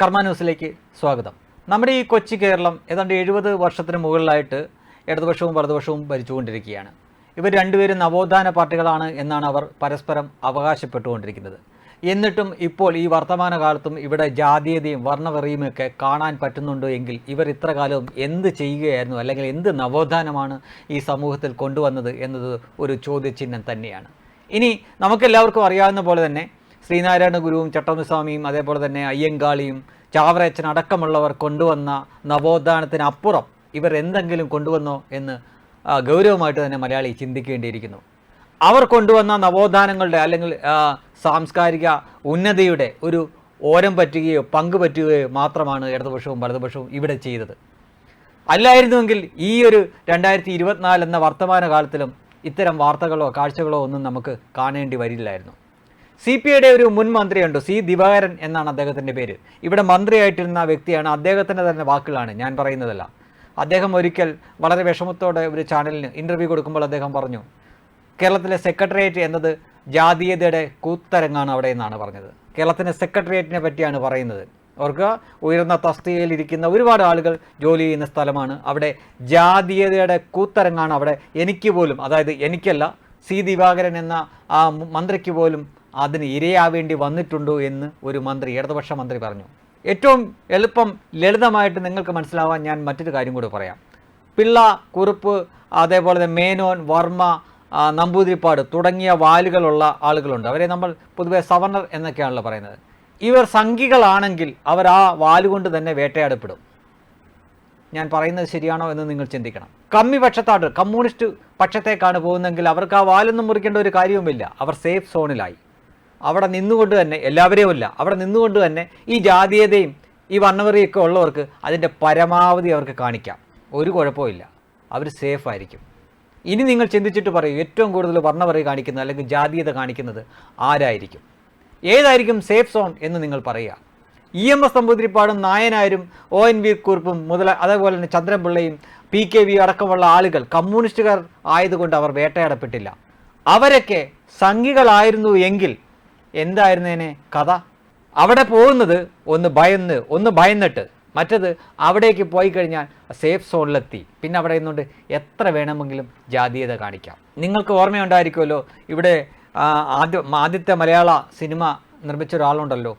കർമ്മ ന്യൂസിലേക്ക് സ്വാഗതം. നമ്മുടെ ഈ കൊച്ചി കേരളം ഏതാണ്ട് എഴുപത് വർഷത്തിന് മുകളിലായിട്ട് ഇടതുപക്ഷവും വലതുപക്ഷവും ഭരിച്ചുകൊണ്ടിരിക്കുകയാണ്. ഇവർ രണ്ടുപേരും നവോത്ഥാന പാർട്ടികളാണ് എന്നാണ് അവർ പരസ്പരം അവകാശപ്പെട്ടുകൊണ്ടിരിക്കുന്നത്. എന്നിട്ടും ഇപ്പോൾ ഈ വർത്തമാന കാലത്തും ഇവിടെ ജാതീയതയും വർണവെറിയും ഒക്കെ കാണാൻ പറ്റുന്നുണ്ടോ എങ്കിൽ ഇവർ ഇത്ര കാലവും എന്ത് ചെയ്യുകയായിരുന്നു? അല്ലെങ്കിൽ എന്ത് നവോത്ഥാനമാണ് ഈ സമൂഹത്തിൽ കൊണ്ടുവന്നത് എന്നത് ഒരു ചോദ്യചിഹ്നം തന്നെയാണ്. ഇനി നമുക്കെല്ലാവർക്കും അറിയാവുന്ന പോലെ തന്നെ ശ്രീനാരായണ ഗുരുവും ചട്ടമ്പസ്വാമിയും അതേപോലെ തന്നെ അയ്യങ്കാളിയും ചാവറയച്ചൻ അടക്കമുള്ളവർ കൊണ്ടുവന്ന നവോത്ഥാനത്തിനപ്പുറം ഇവർ എന്തെങ്കിലും കൊണ്ടുവന്നോ എന്ന് ഗൗരവമായിട്ട് തന്നെ മലയാളി ചിന്തിക്കേണ്ടിയിരിക്കുന്നു. അവർ കൊണ്ടുവന്ന നവോത്ഥാനങ്ങളുടെ അല്ലെങ്കിൽ സാംസ്കാരിക ഉന്നതിയുടെ ഒരു ഓരം പറ്റുകയോ പങ്ക് പറ്റുകയോ മാത്രമാണ് ഇടതുപക്ഷവും വലതുപക്ഷവും ഇവിടെ ചെയ്തത്. അല്ലായിരുന്നുവെങ്കിൽ ഈ ഒരു രണ്ടായിരത്തി ഇരുപത്തിനാല് എന്ന വർത്തമാന കാലത്തിലും ഇത്തരം വാർത്തകളോ കാഴ്ചകളോ ഒന്നും നമുക്ക് കാണേണ്ടി വരില്ലായിരുന്നു. സി പി ഐയുടെ ഒരു മുൻ മന്ത്രിയുണ്ട് സി ദിവാകരൻ എന്നാണ് അദ്ദേഹത്തിന്റെ പേര്. ഇവിടെ മന്ത്രിയായിട്ടിരുന്ന വ്യക്തിയാണ് അദ്ദേഹത്തിന്റെ തന്നെ വാക്കുകളാണ് ഞാൻ പറയുന്നതല്ല. അദ്ദേഹം ഒരിക്കൽ വളരെ വിഷമത്തോടെ ഒരു ചാനലിന് ഇന്റർവ്യൂ കൊടുക്കുമ്പോൾ അദ്ദേഹം പറഞ്ഞു കേരളത്തിലെ സെക്രട്ടേറിയറ്റ് എന്നത് ജാതീയതയുടെ കൂത്തരങ്ങാണ് അവിടെ എന്നാണ് പറഞ്ഞത്. കേരളത്തിന്റെ സെക്രട്ടേറിയറ്റിനെ പറ്റിയാണ് പറയുന്നത്. ഓർക്കുക ഉയർന്ന തസ്തികയിൽ ഇരിക്കുന്ന ഒരുപാട് ആളുകൾ ജോലി ചെയ്യുന്ന സ്ഥലമാണ്. അവിടെ ജാതീയതയുടെ കൂത്തരങ്ങാണ് അവിടെ. എനിക്ക് പോലും അതായത് എനിക്കല്ല സി ദിവാകരൻ എന്ന ആ മന്ത്രിക്ക് പോലും അതിന് ഇരയാവേണ്ടി വന്നിട്ടുണ്ടോ എന്ന് ഒരു മന്ത്രി ഇടതുപക്ഷ മന്ത്രി പറഞ്ഞു. ഏറ്റവും എളുപ്പം ലളിതമായിട്ട് നിങ്ങൾക്ക് മനസ്സിലാവാൻ ഞാൻ മറ്റൊരു കാര്യം കൂടി പറയാം. പിള്ള കുറുപ്പ് അതേപോലെ തന്നെ മേനോൻ വർമ്മ നമ്പൂതിരിപ്പാട് തുടങ്ങിയ വാലുകളുള്ള ആളുകളുണ്ട്. അവരെ നമ്മൾ പൊതുവെ സവർണർ എന്നൊക്കെയാണല്ലോ പറയുന്നത്. ഇവർ സംഘികളാണെങ്കിൽ അവർ ആ വാലുകൊണ്ട് തന്നെ വേട്ടയാടപ്പെടും. ഞാൻ പറയുന്നത് ശരിയാണോ എന്ന് നിങ്ങൾ ചിന്തിക്കണം. കമ്മി പക്ഷത്താട്ട് കമ്മ്യൂണിസ്റ്റ് പക്ഷത്തേക്കാണ് പോകുന്നതെങ്കിൽ അവർക്ക് ആ വാലൊന്നും മുറിക്കേണ്ട ഒരു കാര്യവുമില്ല. അവർ സേഫ് സോണിലായി. അവിടെ നിന്നുകൊണ്ട് തന്നെ എല്ലാവരെയും അല്ല അവിടെ നിന്നുകൊണ്ട് തന്നെ ഈ ജാതീയതയും ഈ വർണവറിയൊക്കെ ഉള്ളവർക്ക് അതിന്റെ പരമാവധി അവർക്ക് കാണിക്കാം. ഒരു കുഴപ്പമില്ല അവർ സേഫ് ആയിരിക്കും. ഇനി നിങ്ങൾ ചിന്തിച്ചിട്ട് പറയൂ ഏറ്റവും കൂടുതൽ വർണവറി കാണിക്കുന്നത് അല്ലെങ്കിൽ ജാതീയത കാണിക്കുന്നത് ആരായിരിക്കും? ഏതായിരിക്കും സേഫ് സോൺ എന്ന് നിങ്ങൾ പറയുക. ഇ എം എസ് നമ്പൂതിരിപ്പാടും നായനാരും ഒ എൻ വി കുറിപ്പും മുതല അതേപോലെ തന്നെ ചന്ദ്രൻപിള്ളയും പി കെ വി അടക്കമുള്ള ആളുകൾ കമ്മ്യൂണിസ്റ്റുകാർ ആയതുകൊണ്ട് അവർ വേട്ടയാടപ്പെട്ടില്ല. അവരൊക്കെ സംഘികളായിരുന്നു എങ്കിൽ എന്തായിരുന്നേനെ? കഥ. അവിടെ പോകുന്നത് ഒന്ന് ഭയന്ന് ഒന്ന് ഭയന്നിട്ട്. മറ്റത് അവിടേക്ക് പോയി കഴിഞ്ഞാൽ സേഫ് സോണിലെത്തി പിന്നെ അവിടെ നിന്നുകൊണ്ട് എത്ര വേണമെങ്കിലും ജാതീയത കാണിക്കാം. നിങ്ങൾക്ക് ഓർമ്മയുണ്ടായിരിക്കുമല്ലോ ഇവിടെ ആദ്യ ആദ്യത്തെ മലയാള സിനിമ നിർമ്മിച്ച ഒരാളുണ്ടല്ലോ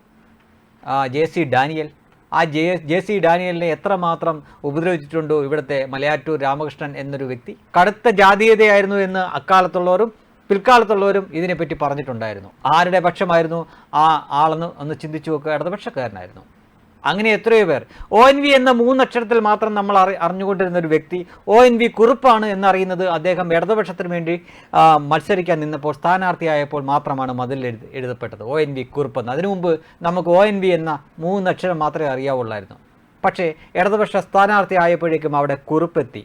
ജെ സി ഡാനിയൽ ആ ജെ ജെ സി ഡാനിയലിനെ എത്രമാത്രം ഉപദ്രവിച്ചിട്ടുണ്ടോ ഇവിടുത്തെ മലയാറ്റൂർ രാമകൃഷ്ണൻ എന്നൊരു വ്യക്തി? കടുത്ത ജാതീയതയായിരുന്നു എന്ന് അക്കാലത്തുള്ളവരും പിൽക്കാലത്തുള്ളവരും ഇതിനെപ്പറ്റി പറഞ്ഞിട്ടുണ്ടായിരുന്നു. ആരുടെ പക്ഷമായിരുന്നു? ആ ആളെന്ന് ഒന്ന് ചിന്തിച്ചു നോക്കുക. ഇടതുപക്ഷക്കാരനായിരുന്നു. അങ്ങനെ എത്രയോ പേർ. ഒ എൻ വി എന്ന മൂന്നക്ഷരത്തിൽ മാത്രം നമ്മൾ അറി അറിഞ്ഞുകൊണ്ടിരുന്ന ഒരു വ്യക്തി ഒ എൻ വി കുറുപ്പാണ് എന്നറിയുന്നത് അദ്ദേഹം ഇടതുപക്ഷത്തിന് വേണ്ടി മത്സരിക്കാൻ നിന്നപ്പോൾ സ്ഥാനാർത്ഥിയായപ്പോൾ മാത്രമാണ് മതിൽ എഴുതി എഴുതപ്പെട്ടത്. ഒ എൻ വി കുറുപ്പ് എന്ന്. അതിനു മുമ്പ് നമുക്ക് ഒ എൻ വി എന്ന മൂന്നക്ഷരം മാത്രമേ അറിയാവുള്ളായിരുന്നു. പക്ഷേ ഇടതുപക്ഷ സ്ഥാനാർത്ഥി ആയപ്പോഴേക്കും അവിടെ കുറുപ്പെത്തി.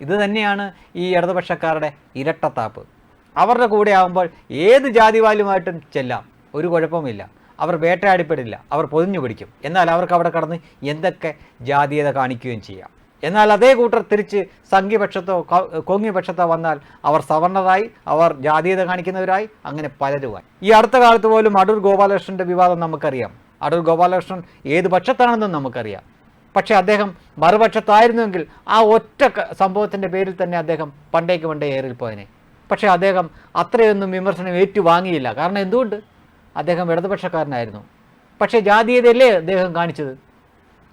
ഇത് തന്നെയാണ് ഈ ഇടതുപക്ഷക്കാരുടെ ഇരട്ടത്താപ്പ്. അവരുടെ കൂടെ ആകുമ്പോൾ ഏത് ജാതിവാലുമായിട്ടും ചെല്ലാം. ഒരു കുഴപ്പമില്ല അവർ വേട്ടയാടിപ്പെടില്ല. അവർ പൊതിഞ്ഞു പിടിക്കും. എന്നാൽ അവർക്ക് അവിടെ കടന്ന് എന്തൊക്കെ ജാതീയത കാണിക്കുകയും ചെയ്യാം. എന്നാൽ അതേ കൂട്ടർ തിരിച്ച് സംഘ്യപക്ഷത്തോ കോങ്ങിപക്ഷത്തോ വന്നാൽ അവർ സവർണരായി അവർ ജാതീയത കാണിക്കുന്നവരായി അങ്ങനെ പലരുമായി. ഈ അടുത്ത കാലത്ത് പോലും അടൂർ ഗോപാലകൃഷ്ണന്റെ വിവാദം നമുക്കറിയാം. അടൂർ ഗോപാലകൃഷ്ണൻ ഏത് പക്ഷത്താണെന്നും നമുക്കറിയാം. പക്ഷേ അദ്ദേഹം മറുപക്ഷത്തായിരുന്നുവെങ്കിൽ ആ ഒറ്റ സംഭവത്തിന്റെ പേരിൽ തന്നെ അദ്ദേഹം പണ്ടേക്ക് പണ്ടേ ഏറിപ്പോയനെ പക്ഷേ അദ്ദേഹം അത്രയൊന്നും വിമർശനം ഏറ്റുവാങ്ങിയില്ല. കാരണം എന്തുകൊണ്ട്? അദ്ദേഹം ഇടതുപക്ഷക്കാരനായിരുന്നു. പക്ഷേ ജാതീയതയല്ലേ അദ്ദേഹം കാണിച്ചത്?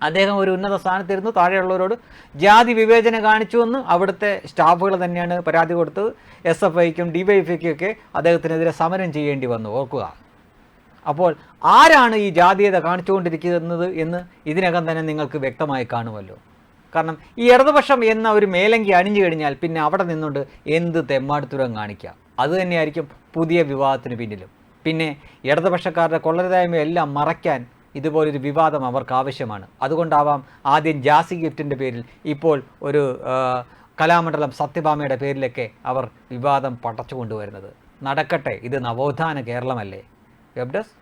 അദ്ദേഹം ഒരു ഉന്നത സ്ഥാനത്തിരുന്നു താഴെയുള്ളവരോട് ജാതി വിവേചനം കാണിച്ചുവെന്ന് അവിടുത്തെ സ്റ്റാഫുകൾ തന്നെയാണ് പരാതി കൊടുത്തത്. എസ് എഫ് ഐക്കും ഡി വൈ ഒക്കെ അദ്ദേഹത്തിനെതിരെ സമരം ചെയ്യേണ്ടി വന്നു ഓർക്കുക. അപ്പോൾ ആരാണ് ഈ ജാതീയത കാണിച്ചുകൊണ്ടിരിക്കുന്നത് എന്ന് ഇതിനകം തന്നെ നിങ്ങൾക്ക് വ്യക്തമായി കാണുമല്ലോ. കാരണം ഈ ഇടതുപക്ഷം എന്ന ഒരു മേലങ്കി അണിഞ്ഞു കഴിഞ്ഞാൽ പിന്നെ അവിടെ നിന്നുകൊണ്ട് എന്ത് തെമ്മാടുത്തുരം കാണിക്കുക അത് തന്നെയായിരിക്കും പുതിയ വിവാദത്തിന് പിന്നിലും. പിന്നെ ഇടതുപക്ഷക്കാരുടെ കൊള്ളരുതായ്മയെല്ലാം മറയ്ക്കാൻ ഇതുപോലൊരു വിവാദം അവർക്ക് ആവശ്യമാണ്. അതുകൊണ്ടാവാം ആദ്യം ജാസി ഗിഫ്റ്റിന്റെ പേരിൽ ഇപ്പോൾ ഒരു കലാമണ്ഡലം സത്യഭാമയുടെ പേരിലൊക്കെ അവർ വിവാദം പടച്ചു കൊണ്ടുവരുന്നത്. നടക്കട്ടെ ഇത് നവോത്ഥാന കേരളമല്ലേ? Web desk